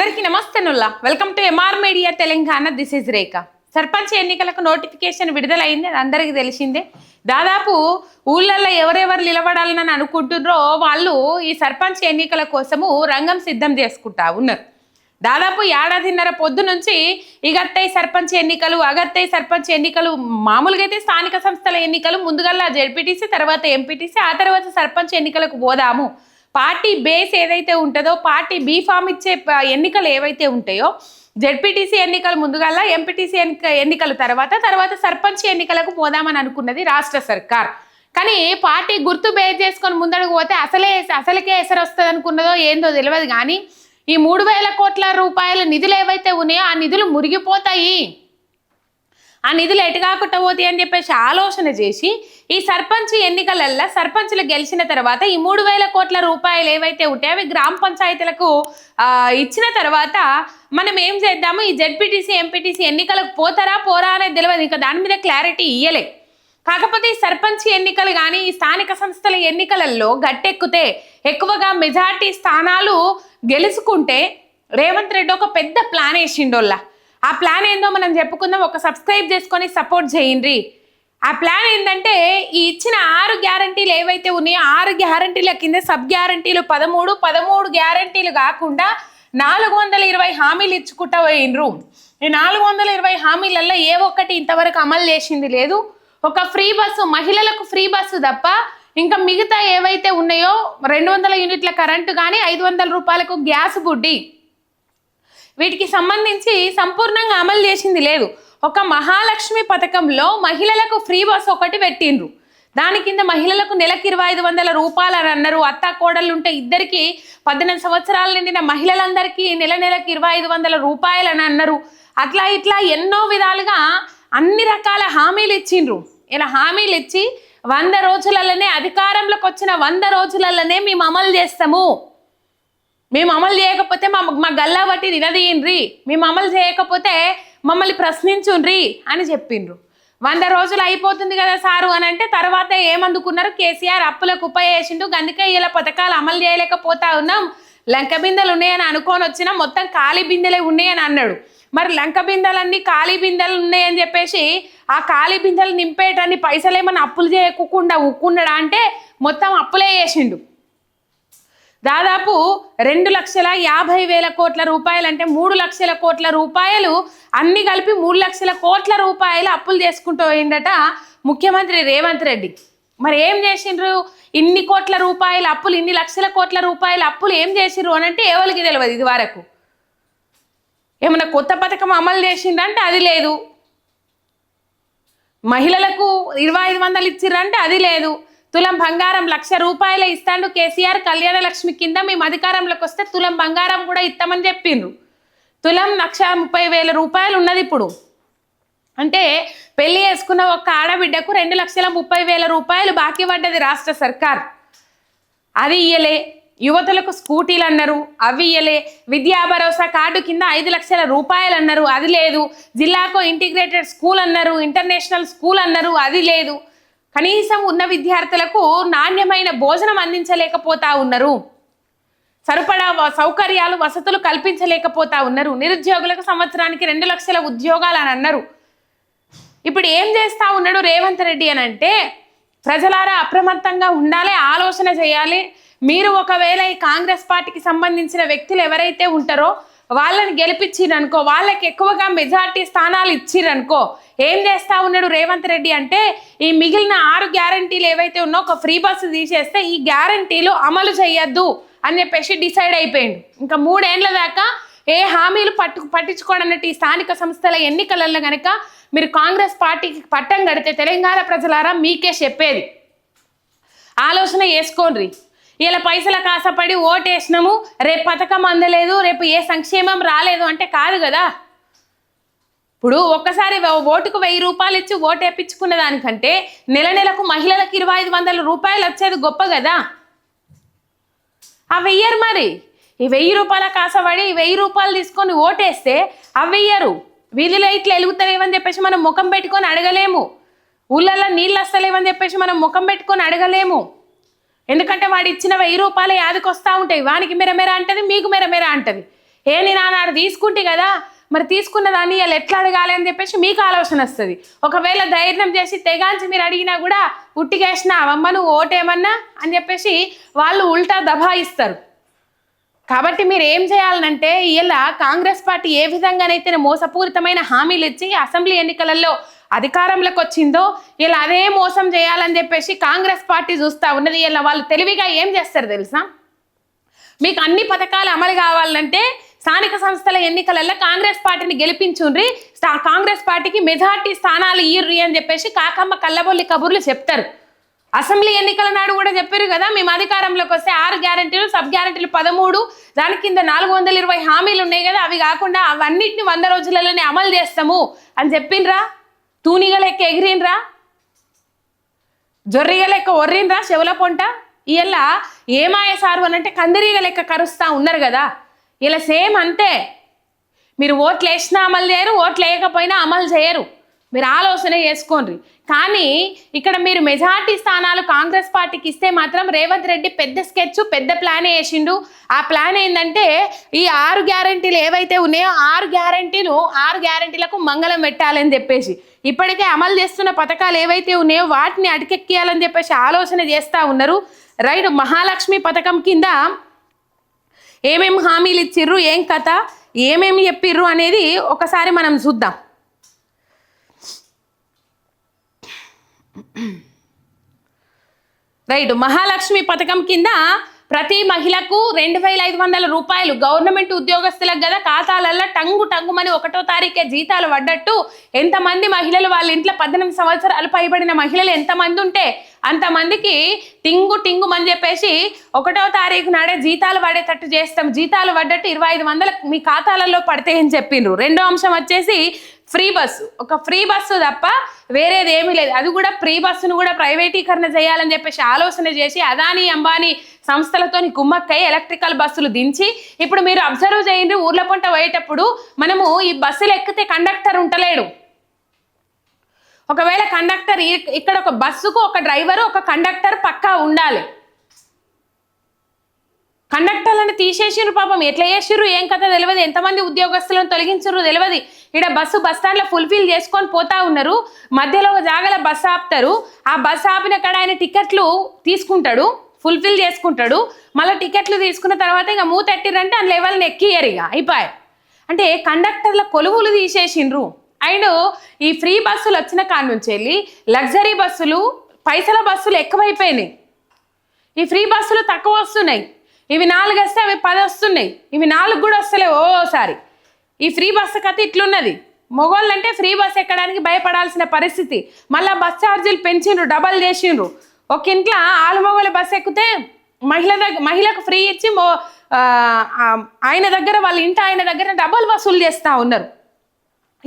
అందరికీ నమస్తేనుల్లా. Welcome to MR media Telangana this is Rekha sarpanch ఎన్నికలకు notification విడుదలైంది అది అందరికీ తెలిసిందే. దాదాపు ఊళ్ళల్లో ఎవరెవరు నిలబడాలని అనుకుంటున్నారో వాళ్ళు ఈ సర్పంచ్ ఎన్నికల కోసము రంగం సిద్ధం చేసుకుంటా ఉన్నారు. దాదాపు ఏడాదిన్నర పొద్దు నుంచి ఇగత్తై సర్పంచ్ ఎన్నికలు అగత్తై సర్పంచ్ ఎన్నికలు మామూలుగా అయితే స్థానిక సంస్థల ఎన్నికలు ముందుగల్లా జెడ్పీటీసీ తర్వాత ఎంపీటీసీ ఆ తర్వాత సర్పంచ్ ఎన్నికలకు పోదాము. పార్టీ బేస్ ఏదైతే ఉంటుందో పార్టీ బీ ఫామ్ ఇచ్చే ఎన్నికలు ఏవైతే ఉంటాయో జెడ్పీటీసీ ఎన్నికలు ముందుగల్లా ఎంపీటీసీ ఎన్నిక ఎన్నికల తర్వాత తర్వాత సర్పంచ్ ఎన్నికలకు పోదామని అనుకున్నది రాష్ట్ర సర్కార్. కానీ పార్టీ గుర్తు బేస్ చేసుకొని ముందడుగు పోతే అసలే అసలుకే ఎసరు వస్తుంది అనుకున్నదో ఏందో తెలియదు కానీ ఈ మూడు వేల కోట్ల రూపాయల నిధులు ఏవైతే ఉన్నాయో ఆ నిధులు మురిగిపోతాయి. ఆ నిధులు ఎటు కాకుండా పోతాయి అని చెప్పేసి ఆలోచన చేసి ఈ సర్పంచ్ ఎన్నికలల్లో సర్పంచులు గెలిచిన తర్వాత ఈ మూడు వేల కోట్ల రూపాయలు ఏవైతే ఉంటాయో అవి గ్రామ పంచాయతీలకు ఇచ్చిన తర్వాత మనం ఏం చేద్దాము? ఈ జెడ్పీటీసీ ఎంపీటీసీ ఎన్నికలకు పోతారా? పోరా అనేది తెలియదు ఇంకా దాని మీద క్లారిటీ ఇయ్యలే. కాకపోతే ఈ సర్పంచ్ ఎన్నికలు కానీ ఈ స్థానిక సంస్థల ఎన్నికలలో గట్టెక్కితే ఎక్కువగా మెజార్టీ స్థానాలు గెలుచుకుంటే రేవంత్ రెడ్డి ఒక పెద్ద ప్లాన్ వేసిండోళ్ళ. ఆ ప్లాన్ ఏందో మనం చెప్పుకుందాం. ఒక సబ్స్క్రైబ్ చేసుకొని సపోర్ట్ చేయండి. ఆ ప్లాన్ ఏంటంటే ఈ ఇచ్చిన ఆరు గ్యారంటీలు ఏవైతే ఉన్నాయో ఆరు గ్యారంటీల కింద సబ్ గ్యారంటీలు పదమూడు పదమూడు గ్యారంటీలు కాకుండా నాలుగు వందల ఇరవై హామీలు ఇచ్చుకుంటా పోయినరు. ఈ నాలుగు వందల ఇరవై హామీలలో ఏ ఒక్కటి ఇంతవరకు అమలు చేసింది లేదు. ఒక ఫ్రీ బస్సు మహిళలకు ఫ్రీ బస్సు తప్ప ఇంకా మిగతా ఏవైతే ఉన్నాయో రెండు వందల యూనిట్ల కరెంటు కానీ ఐదు వందల రూపాయలకు గ్యాస్ బుడ్డి. వీటికి సంబంధించి సంపూర్ణంగా అమలు చేసింది లేదు. ఒక మహాలక్ష్మి పథకంలో మహిళలకు ఫ్రీ బస్ ఒకటి పెట్టిండ్రు. దాని కింద మహిళలకు నెలకు ఇరవై ఐదు వందల రూపాయలు అని అన్నారు. అత్త కోడళ్ళు ఉంటే ఇద్దరికి పద్దెనిమిది సంవత్సరాల నిండిన మహిళలందరికీ నెల నెలకు ఇరవై ఐదు వందల రూపాయలు అని అన్నారు. అట్లా ఇట్లా ఎన్నో విధాలుగా అన్ని రకాల హామీలు ఇచ్చిండ్రు. ఇలా హామీలు ఇచ్చి వంద రోజులలోనే అధికారంలోకి వచ్చిన వంద రోజులలోనే మేము అమలు చేస్తాము. మేము అమలు చేయకపోతే మా మా గల్లా బట్టి నిలదీయండ్రి. మేము అమలు చేయకపోతే మమ్మల్ని ప్రశ్నించుండ్రి అని చెప్పిండ్రు. వంద రోజులు అయిపోతుంది కదా సారు అని అంటే తర్వాత ఏమందుకున్నారు? కేసీఆర్ అప్పులకు కుప్ప వేసిండు. అందుకే ఇలా పథకాలు అమలు చేయలేకపోతా ఉన్నాం. లంక బిందెలు ఉన్నాయని అనుకొని వచ్చినా మొత్తం ఖాళీ బిందెలే ఉన్నాయని అన్నాడు. మరి లంక బిందెలన్నీ ఖాళీ బిందెలు ఉన్నాయని చెప్పేసి ఆ ఖాళీ బిందెలు నింపేటన్ని పైసలు ఏమన్నా అప్పులు చేయకుండా ఉక్కున్నాడా అంటే మొత్తం అప్పులే చేసిండు. దాదాపు రెండు లక్షల యాభై వేల కోట్ల రూపాయలు అంటే మూడు లక్షల కోట్ల రూపాయలు అన్ని కలిపి మూడు లక్షల కోట్ల రూపాయలు అప్పులు చేసుకుంటూ పోయిందట ముఖ్యమంత్రి రేవంత్ రెడ్డి. మరి ఏం చేసిండ్రు? ఇన్ని కోట్ల రూపాయల అప్పులు ఇన్ని లక్షల కోట్ల రూపాయల అప్పులు ఏం చేసిండ్రు అని అంటే ఎవరికి తెలియదు ఇది వరకు. ఏమన్నా కొత్త పథకం అమలు చేసిండ్రంటే అది లేదు. మహిళలకు ఇరవై ఐదు వందలు ఇచ్చిర్రంటే అది లేదు. తులం బంగారం లక్ష రూపాయలు ఇస్తాడు కేసీఆర్ కళ్యాణ లక్ష్మి కింద. మేము అధికారంలోకి వస్తే తులం బంగారం కూడా ఇస్తామని చెప్పిండ్రు. తులం లక్ష ముప్పై వేల రూపాయలు ఉన్నది ఇప్పుడు. అంటే పెళ్ళి చేసుకున్న ఒక ఆడబిడ్డకు రెండు లక్షల ముప్పై వేల రూపాయలు బాకీ పడ్డది రాష్ట్ర సర్కార్. అది ఇయ్యలే. యువతులకు స్కూటీలు అన్నారు అవి ఇయ్యలే. విద్యా భరోసా కార్డు కింద ఐదు లక్షల రూపాయలు అన్నారు అది లేదు. జిల్లాకు ఇంటిగ్రేటెడ్ స్కూల్ అన్నారు ఇంటర్నేషనల్ స్కూల్ అన్నారు అది లేదు. కనీసం ఉన్న విద్యార్థులకు నాణ్యమైన భోజనం అందించలేకపోతా ఉన్నారు. సరిపడా సౌకర్యాలు వసతులు కల్పించలేకపోతా ఉన్నారు. నిరుద్యోగులకు సంవత్సరానికి రెండు లక్షల ఉద్యోగాలు అని అన్నారు. ఇప్పుడు ఏం చేస్తా ఉన్నాడు రేవంత్ రెడ్డి అని అంటే ప్రజలారా అప్రమత్తంగా ఉండాలి ఆలోచన చేయాలి. మీరు ఒకవేళ ఈ కాంగ్రెస్ పార్టీకి సంబంధించిన వ్యక్తులు ఎవరైతే ఉంటారో వాళ్ళని గెలిపించిరనుకో వాళ్ళకి ఎక్కువగా మెజార్టీ స్థానాలు ఇచ్చిరనుకో ఏం చేస్తా ఉన్నాడు రేవంత్ రెడ్డి అంటే ఈ మిగిలిన ఆరు గ్యారంటీలు ఏవైతే ఉన్నో ఒక ఫ్రీ బస్సు తీసేస్తే ఈ గ్యారంటీలు అమలు చేయొద్దు అని చెప్పేసి డిసైడ్ అయిపోయింది ఇంకా మూడేళ్ళ దాకా ఏ హామీలు పట్టు పట్టించుకోడన్నట్టు ఈ స్థానిక సంస్థల ఎన్నికలలో కనుక మీరు కాంగ్రెస్ పార్టీకి పట్టం కడితే తెలంగాణ ప్రజలారా మీకే చెప్పేది. ఆలోచన చేసుకోండి ఇలా పైసల కాసపడి ఓటేసినాము రేపు పథకం అందలేదు రేపు ఏ సంక్షేమం రాలేదు అంటే కాదు కదా. ఇప్పుడు ఒక్కసారి ఓటుకు వెయ్యి రూపాయలు ఇచ్చి ఓటు వేపించుకున్న దానికంటే నెల నెలకు మహిళలకు ఇరవై ఐదు వందల రూపాయలు వచ్చేది గొప్ప కదా. ఆ వెయ్యరు మరి. ఈ వెయ్యి రూపాయల కాసపడి వెయ్యి రూపాయలు తీసుకొని ఓటేస్తే అవి వెయ్యరు వీధిలో ఇట్లా వెలుగుతలేవని చెప్పేసి మనం ముఖం పెట్టుకొని అడగలేము. ఊళ్ళల్లో నీళ్ళు వస్తలేవని చెప్పేసి మనం ముఖం పెట్టుకొని అడగలేము. ఎందుకంటే వాడు ఇచ్చిన వెయ్యి రూపాయలు యాదకొస్తా ఉంటాయి. వానికి మెరమెర అంటది మీకు మెరమెర అంటది. ఏ నేను ఆనాడు తీసుకుంటే కదా మరి తీసుకున్న దాన్ని వాళ్ళు ఎట్లా అడగాలి అని చెప్పేసి మీకు ఆలోచన వస్తుంది. ఒకవేళ ధైర్యం చేసి తెగాంచి మీరు అడిగినా కూడా ఉట్టిగేసిన అమ్మ నువ్వు ఓటేమన్నా అని చెప్పేసి వాళ్ళు ఉల్టా దబాయిస్తారు కాబట్టి మీరు ఏం చేయాలనంటే ఇలా కాంగ్రెస్ పార్టీ ఏ విధంగానైతే మోసపూరితమైన హామీలు ఇచ్చి అసెంబ్లీ ఎన్నికలలో అధికారంలోకి వచ్చిందో ఇలా అదే మోసం చేయాలని చెప్పేసి కాంగ్రెస్ పార్టీ చూస్తా ఉన్నది. ఇలా వాళ్ళు తెలివిగా ఏం చేస్తారు తెలుసా? మీకు అన్ని పథకాలు అమలు కావాలంటే స్థానిక సంస్థల ఎన్నికలలో కాంగ్రెస్ పార్టీని గెలిపించుండ్రి. కాంగ్రెస్ పార్టీకి మెజార్టీ స్థానాలు ఇయ్యుర్రి అని చెప్పేసి కాకమ్మ కల్లబొల్లి కబుర్లు చెప్తారు. అసెంబ్లీ ఎన్నికల నాడు కూడా చెప్పారు కదా మేము అధికారంలోకి వస్తే ఆరు గ్యారెంటీలు సబ్ గ్యారెంటీలు పదమూడు దాని కింద నాలుగు వందల ఇరవై హామీలు ఉన్నాయి కదా అవి కాకుండా అవన్నిటిని వంద రోజులలోనే అమలు చేస్తాము అని చెప్పిండ్రా తూనిగ లెక్క ఎగిరిన్రా జొర్రిగ లెక్క ఒర్రిన్రా చెవుల పొంట? ఇలా ఏమాయ సారు అని అంటే కందిరీగ లెక్క కరుస్తా ఉన్నారు కదా. ఇలా సేమ్ అంతే. మీరు ఓట్లు వేసినా అమలు చేయరు ఓట్లు వేయకపోయినా అమలు చేయరు. మీరు ఆలోచన చేసుకోండి కానీ ఇక్కడ మీరు మెజార్టీ స్థానాలు కాంగ్రెస్ పార్టీకి ఇస్తే మాత్రం రేవంత్ రెడ్డి పెద్ద స్కెచ్ పెద్ద ప్లాన్ వేసిండు. ఆ ప్లాన్ ఏంటంటే ఈ ఆరు గ్యారంటీలు ఏవైతే ఉన్నాయో ఆరు గ్యారంటీలు ఆరు గ్యారంటీలకు మంగళం పెట్టాలని చెప్పేసి. ఇప్పటికే అమలు చేస్తున్న పథకాలు ఏవైతే ఉన్నాయో వాటిని అటకెక్కియాలని చెప్పేసి ఆలోచన చేస్తూ ఉన్నారు. రైట్ మహాలక్ష్మి పథకం కింద ఏమేమి హామీలు ఇచ్చిర్రు ఏం కథ ఏమేమి చెప్పిర్రు అనేది ఒకసారి మనం చూద్దాం. రైట్ మహాలక్ష్మి పథకం కింద ప్రతి మహిళకు రెండు వేల ఐదు వందల రూపాయలు గవర్నమెంట్ ఉద్యోగస్తులకు కదా ఖాతాలల్లో టంగు టంగుమని ఒకటో తారీఖే జీతాలు పడ్డట్టు ఎంతమంది మహిళలు వాళ్ళ ఇంట్లో పద్దెనిమిది సంవత్సరాలు పైబడిన మహిళలు ఎంతమంది ఉంటే అంతమందికి టింగు టింగు అని చెప్పేసి ఒకటో తారీఖు నాడే జీతాలు పడేటట్టు చేస్తాం. జీతాలు పడ్డట్టు ఇరవై ఐదు వందలు మీ ఖాతాలలో పడతాయని చెప్పిండ్రు. రెండో అంశం వచ్చేసి ఫ్రీ బస్సు. ఒక ఫ్రీ బస్సు తప్ప వేరేది ఏమీ లేదు. అది కూడా ఫ్రీ బస్సును కూడా ప్రైవేటీకరణ చేయాలని చెప్పేసి ఆలోచన చేసి అదానీ అంబానీ సంస్థలతోని కుమ్మక్కై ఎలక్ట్రికల్ బస్సులు దించి ఇప్పుడు మీరు అబ్జర్వ్ చేయండి. ఊర్ల పంట పోయేటప్పుడు మనము ఈ బస్సులు ఎక్కితే కండక్టర్ ఉంటలేడు. ఒకవేళ కండక్టర్ ఇక్కడ ఒక బస్సుకు ఒక డ్రైవరు ఒక కండక్టర్ పక్కా ఉండాలి. కండక్టర్లను తీసేసిర్రు పాపం. ఎట్లా చేసిర్రు? ఏం కథ తెలియదు ఎంతమంది ఉద్యోగస్తులను తొలగించరు తెలియదు ఇక్కడ బస్సు బస్ స్టాండ్లో ఫుల్ఫిల్ చేసుకొని పోతా ఉన్నారు. మధ్యలో ఒక జాగల బస్సు ఆపుతారు. ఆ బస్సు ఆపిన కాడ ఆయన టికెట్లు తీసుకుంటాడు. ఫుల్ఫిల్ చేసుకుంటాడు. మళ్ళీ టికెట్లు తీసుకున్న తర్వాత ఇక మూతెట్టిరంటే ఆ లెవెల్ని ఎక్కియరు ఇక. అయిపోయాయి. అంటే కండక్టర్ల కొలువులు తీసేసిండ్రు అండ్ ఈ ఫ్రీ బస్సులు వచ్చిన కాడ నుంచి వెళ్ళి లగ్జరీ బస్సులు పైసల బస్సులు ఎక్కువైపోయినాయి. ఈ ఫ్రీ బస్సులు తక్కువ వస్తున్నాయి. ఇవి నాలుగు వస్తే అవి పది వస్తున్నాయి. ఇవి నాలుగు కూడా వస్తలేవు ఓసారి. ఈ ఫ్రీ బస్సు కథ ఇట్లున్నది. మొగోళ్ళంటే ఫ్రీ బస్ ఎక్కడానికి భయపడాల్సిన పరిస్థితి. మళ్ళీ బస్ ఛార్జీలు పెంచిండ్రు డబల్ చేసిండ్రు. ఒక ఇంట్లో ఆలుమొగలు బస్సు ఎక్కితే మహిళ దగ్గర మహిళకు ఫ్రీ ఇచ్చి మొ- ఆయన దగ్గర వాళ్ళ ఇంటి ఆయన దగ్గర డబల్ వసూలు చేస్తూ ఉన్నారు.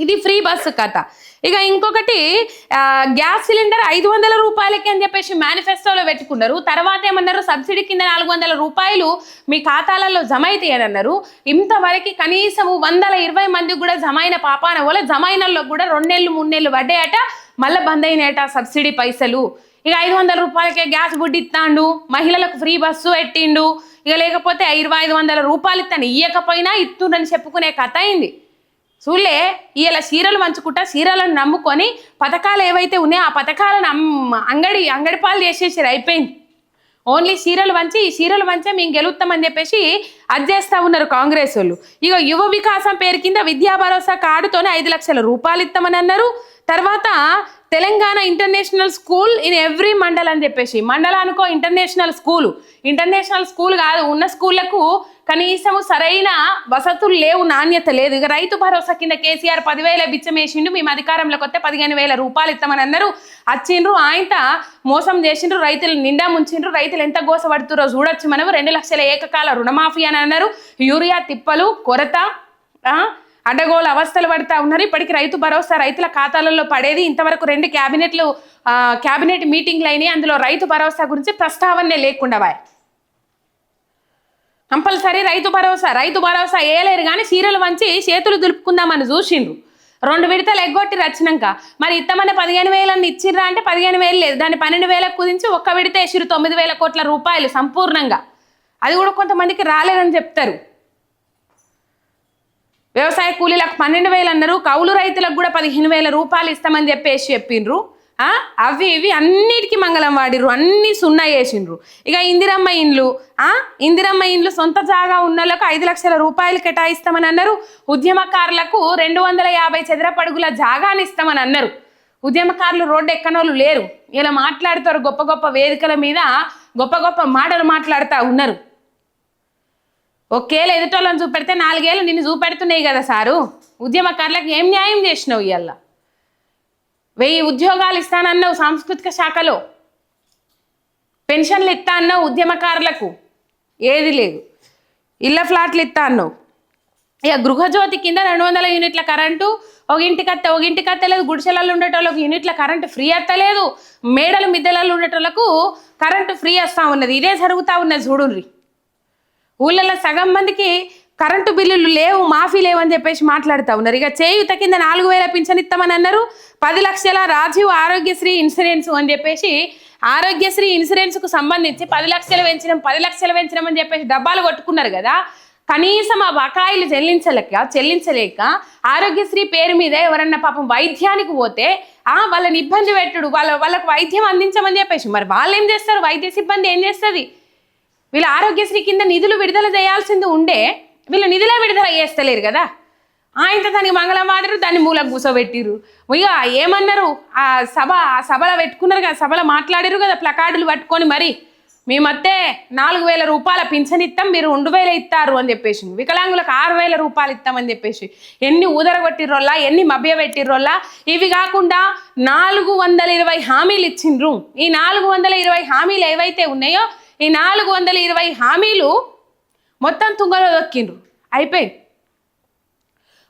ఇది ఫ్రీ బస్సు కథ. ఇక ఇంకొకటి గ్యాస్ సిలిండర్ ఐదు వందల రూపాయలకి అని చెప్పేసి మేనిఫెస్టోలో పెట్టుకున్నారు. తర్వాత ఏమన్నారు? సబ్సిడీ కింద నాలుగు వందల రూపాయలు మీ ఖాతాలలో జమ అవుతాయని అన్నారు. ఇంతవరకు కనీసం వందల ఇరవై మందికి కూడా జమ అయిన పాపాన వల్ల జమ అయినలో కూడా రెండేళ్ళు మూడేళ్ళు మూడు నెలలు పడ్డాయట. మళ్ళీ బంద్ అయినాయట సబ్సిడీ పైసలు. ఇక ఐదు వందల రూపాయలకే గ్యాస్ బుడ్డి ఇస్తాండు మహిళలకు ఫ్రీ బస్సు పెట్టిండు. ఇక లేకపోతే ఇరవై ఐదు వందల రూపాయలు ఇస్తాను ఇయ్యకపోయినా ఇస్తుండని చెప్పుకునే కథ అయింది. చూలే ఇలా చీరలు మంచుకుంటా చీరలను నమ్ముకొని పథకాలు ఏవైతే ఉన్నాయో ఆ పథకాలను అంగడి అంగడి పాలు చేసేసారు అయిపోయింది. ఓన్లీ చీరలు వంచి ఈ చీరలు వంచే మేము గెలుస్తామని చెప్పేసి అది ఉన్నారు కాంగ్రెస్ వాళ్ళు. ఇక యువ వికాసం పేరు కింద విద్యా భరోసా కార్డుతోనే ఐదు లక్షల రూపాయలు ఇస్తామని అన్నారు. తర్వాత Telangana international school in every mandal అని చెప్పేసి మండలానికో ఇంటర్నేషనల్ స్కూల్. ఇంటర్నేషనల్ స్కూల్ కాదు ఉన్న స్కూళ్ళకు కనీసం సరైన వసతులు లేవు నాణ్యత లేదు. ఇక రైతు భరోసా కింద కేసీఆర్ పదివేల బిచ్చమేసిండు మేము అధికారంలోకి వస్తే పదిహేను వేల రూపాయలు ఇస్తామని అన్నారు వచ్చిండ్రు ఆయన మోసం చేసిండ్రు రైతులు నిండా ముంచిండ్రు. రైతులు ఎంత గోసపడుతురో చూడొచ్చు మనం రెండు లక్షల ఏకకాల రుణమాఫీ అని అన్నారు. యూరియా తిప్పలు కొరత అడ్డగోలు అవస్థలు పడుతూ ఉన్నారు. ఇప్పటికి రైతు భరోసా రైతుల ఖాతాలలో పడేది ఇంతవరకు రెండు క్యాబినెట్లు క్యాబినెట్ మీటింగ్లు అయినాయి. అందులో రైతు భరోసా గురించి ప్రస్తావనే లేకుండా వాయి. కంపల్సరీ రైతు భరోసా రైతు భరోసా వేయలేరు కానీ చీరలు వంచి చేతులు దులుపుకుందామని చూసిండ్రు. రెండు విడతలు ఎగ్గొట్టి రచ్చినాక మరి ఇత్తమని పదిహేను వేలని ఇచ్చిర్రా అంటే పదిహేను వేలు లేదు. దాన్ని పన్నెండు వేలకు కుదించి ఒక్క విడత వేసిరు తొమ్మిది వేల కోట్ల రూపాయలు సంపూర్ణంగా. అది కూడా కొంతమందికి రాలేదని చెప్తారు. వ్యవసాయ కూలీలకు పన్నెండు వేలు అన్నారు. కౌలు రైతులకు కూడా పదిహేను వేల రూపాయలు ఇస్తామని చెప్పేసి చెప్పిండ్రు. అవి ఇవి అన్నిటికీ మంగళం వాడిర్రు అన్ని సున్నా వేసిండ్రు ఇక ఇందిరమ్మ ఇండ్లు ఆ? ఇందిరమ్మ ఇండ్లు సొంత జాగా ఉన్నలకు ఐదు లక్షల రూపాయలు కేటాయిస్తామని అన్నారు. ఉద్యమకారులకు రెండు వందల యాభై చదరపడుగుల జాగాని ఇస్తామని అన్నారు. ఉద్యమకారులు రోడ్డు ఎక్కనోళ్ళు లేరు. ఇలా మాట్లాడుతారు గొప్ప గొప్ప వేదికల మీద గొప్ప గొప్ప మాటలు మాట్లాడుతూ ఉన్నారు. ఒకేళ్ళు ఎదుటోళ్ళని చూపెడితే నాలుగేళ్ళు నిన్ను చూపెడుతున్నాయి కదా సారు. ఉద్యమకారులకు ఏం న్యాయం చేసినావు ఇవాళ వెయ్యి ఉద్యోగాలు ఇస్తానన్నావు సాంస్కృతిక శాఖలో. పెన్షన్లు ఇస్తా అన్నావు ఉద్యమకారులకు. ఏది లేదు. ఇళ్ళ ఫ్లాట్లు ఇస్తా అన్నావు. ఇక గృహజ్యోతి కింద రెండు వందల యూనిట్ల కరెంటు ఒక ఇంటికి అత్త ఒక ఇంటికి అత్తలేదు గుడిసెలలో ఉండేటోళ్ళకి యూనిట్ల కరెంటు ఫ్రీ అత్తలేదు మేడలు మిద్దెలలో ఉండేటోళ్ళకు కరెంటు ఫ్రీ వస్తూ ఉన్నది. ఇదే జరుగుతూ ఉన్నది చూడుర్రి. ఊళ్ళల్లో సగం మందికి కరెంటు బిల్లులు లేవు మాఫీ లేవు అని చెప్పేసి మాట్లాడుతూ ఉన్నారు. ఇక చేయుత కింద నాలుగు వేల పింఛన్ ఇస్తామని అన్నారు. పది లక్షల రాజీవ్ ఆరోగ్యశ్రీ ఇన్సూరెన్స్ అని చెప్పేసి ఆరోగ్యశ్రీ ఇన్సూరెన్స్కు సంబంధించి పది లక్షలు పెంచినాం పది లక్షలు పెంచినాం అని చెప్పేసి డబ్బాలు కొట్టుకున్నారు కదా. కనీసం ఆ బకాయిలు చెల్లించలేక చెల్లించలేక ఆరోగ్యశ్రీ పేరు మీద ఎవరన్నా పాపం వైద్యానికి పోతే ఆ వాళ్ళని ఇబ్బంది పెట్టుడు వాళ్ళ వాళ్ళకు వైద్యం అందించమని చెప్పేసి. మరి వాళ్ళు ఏం చేస్తారు? వైద్య సిబ్బంది ఏం చేస్తుంది? వీళ్ళ ఆరోగ్యశ్రీ కింద నిధులు విడుదల చేయాల్సింది ఉండే వీళ్ళు నిధులే విడుదల చేస్తలేరు కదా. ఆయనతో దానికి మంగళం వాడరు దాన్ని మూలకు కూసోబెట్టిరు. ఇక ఏమన్నారు? ఆ సభ ఆ సభలో పెట్టుకున్నారు కదా సభలో మాట్లాడారు కదా ప్లకార్డులు పట్టుకొని మరి. మేమత్తే నాలుగు వేల రూపాయల పింఛన్ ఇస్తాం మీరు రెండు వేలు ఇస్తారు అని చెప్పేసి వికలాంగులకు ఆరు వేల రూపాయలు ఇస్తామని చెప్పేసి. ఎన్ని ఊదరగొట్టిర్రోల్లా ఎన్ని మభ్య పెట్టిర్రోల్లా ఇవి కాకుండా నాలుగు వందల ఇరవై హామీలు ఇచ్చిండ్రు. ఈ నాలుగు వందల ఇరవై హామీలు ఏవైతే ఉన్నాయో ఈ నాలుగు వందల ఇరవై హామీలు మొత్తం తుంగలో దొక్కిండ్రు. అయిపోయింది.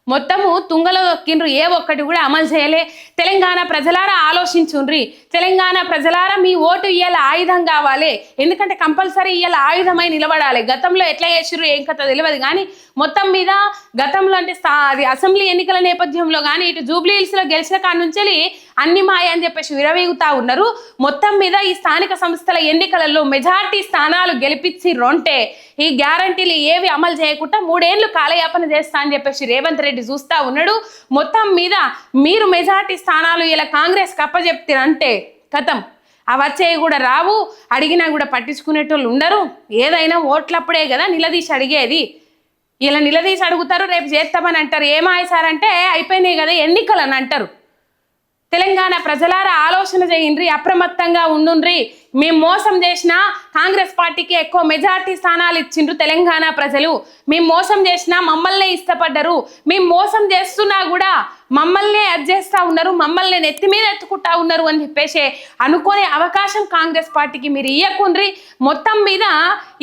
మొత్తము తుంగలో దొక్కిండ్రు. ఏ ఒక్కటి కూడా అమలు చేయలే. తెలంగాణ ప్రజలారా ఆలోచించుండ్రి. తెలంగాణ ప్రజలారా మీ ఓటు ఇయ్యాల ఆయుధం కావాలి. ఎందుకంటే కంపల్సరీ ఇయ్యాల ఆయుధమై నిలబడాలి. గతంలో ఎట్లా చేసిర్రు ఏం కథ తెలియదు కానీ మొత్తం మీద గతంలో అంటే స్థా- అది అసెంబ్లీ ఎన్నికల నేపథ్యంలో కానీ ఇటు జూబ్లీ హిల్స్లో గెలిచిన కాడ నుంచి అన్ని మాయ అని చెప్పేసి విరవీగుతా ఉన్నారు. మొత్తం మీద ఈ స్థానిక సంస్థల ఎన్నికలలో మెజార్టీ స్థానాలు గెలిపించి రొంటే ఈ గ్యారంటీలు ఏవి అమలు చేయకుండా మూడేళ్ళు కాలయాపన చేస్తా అని చెప్పేసి రేవంత్ రెడ్డి చూస్తా ఉన్నాడు. మొత్తం మీద మీరు మెజార్టీ స్థానాలు ఇలా కాంగ్రెస్ కప్పచెప్తారంటే కథం అవచ్చేవి వచ్చేవి కూడా రావు అడిగినా కూడా పట్టించుకునేటోళ్ళు ఉండరు. ఏదైనా ఓట్లప్పుడే కదా నిలదీసి అడిగేది. ఇలా నిలదీసి అడుగుతారు రేపు చేస్తామని అంటారు. ఏమాయి సార్ అంటే అయిపోయినాయి కదా ఎన్నికలు అని అంటారు. తెలంగాణ ప్రజలారా ఆలోచన చేయండి అప్రమత్తంగా ఉండుండ్రి. మేము మోసం చేసినా కాంగ్రెస్ పార్టీకి ఎక్కువ మెజార్టీ స్థానాలు ఇచ్చిండ్రు తెలంగాణ ప్రజలు. మేము మోసం చేసినా మమ్మల్నే ఇష్టపడ్డరు. మేము మోసం చేస్తున్నా కూడా మమ్మల్నే అడ్జేస్తా ఉన్నారు మమ్మల్ని నెత్తి మీద ఎత్తుకుంటా ఉన్నారు అని చెప్పేసి అనుకునే అవకాశం కాంగ్రెస్ పార్టీకి మీరు ఇయ్యకుండ్రి. మొత్తం మీద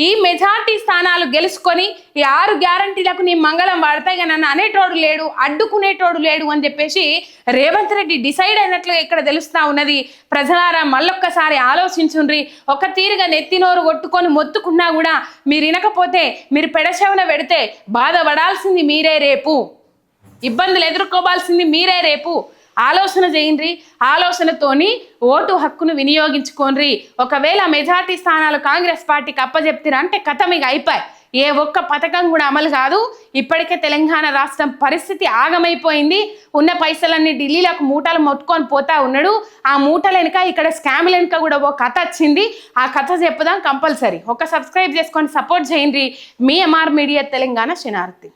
ఈ మెజార్టీ స్థానాలు గెలుచుకొని ఈ ఆరు గ్యారంటీలకు నీ మంగళం వాడతాయి కానీ నన్ను అనేటోడు లేడు అడ్డుకునేటోడు లేడు అని చెప్పేసి రేవంత్ రెడ్డి డిసైడ్ అయినట్లుగా ఇక్కడ తెలుస్తా ఉన్నది. ప్రజలారా మళ్ళొక్కసారి ఆలోచించుండ్రి. ఒక తీరుగా నెత్తినోరు కొట్టుకొని మొత్తుకున్నా కూడా మీరు వినకపోతే మీరు పెడచెవన పెడితే బాధపడాల్సింది మీరే రేపు. ఇబ్బందులు ఎదుర్కోవాల్సింది మీరే రేపు. ఆలోచన చేయండి. ఆలోచనతోని ఓటు హక్కును వినియోగించుకోండి. ఒకవేళ మెజార్టీ స్థానాలు కాంగ్రెస్ పార్టీకి అప్పజెప్తిరా అంటే కథ మీకు అయిపోయి. ఏ ఒక్క పథకం కూడా అమలు కాదు. ఇప్పటికే తెలంగాణ రాష్ట్రం పరిస్థితి ఆగమైపోయింది. ఉన్న పైసలన్నీ ఢిల్లీలోకి మూటలు మొట్టుకొని పోతా ఉన్నాడు. ఆ మూటల వెనుక ఇక్కడ స్కామ్ల వెనుక కూడా ఓ కథ వచ్చింది. ఆ కథ చెప్పుదాం కంపల్సరీ. ఒక సబ్స్క్రైబ్ చేసుకొని సపోర్ట్ చేయండి. మీ ఎంఆర్ మీడియా తెలంగాణ శనార్థి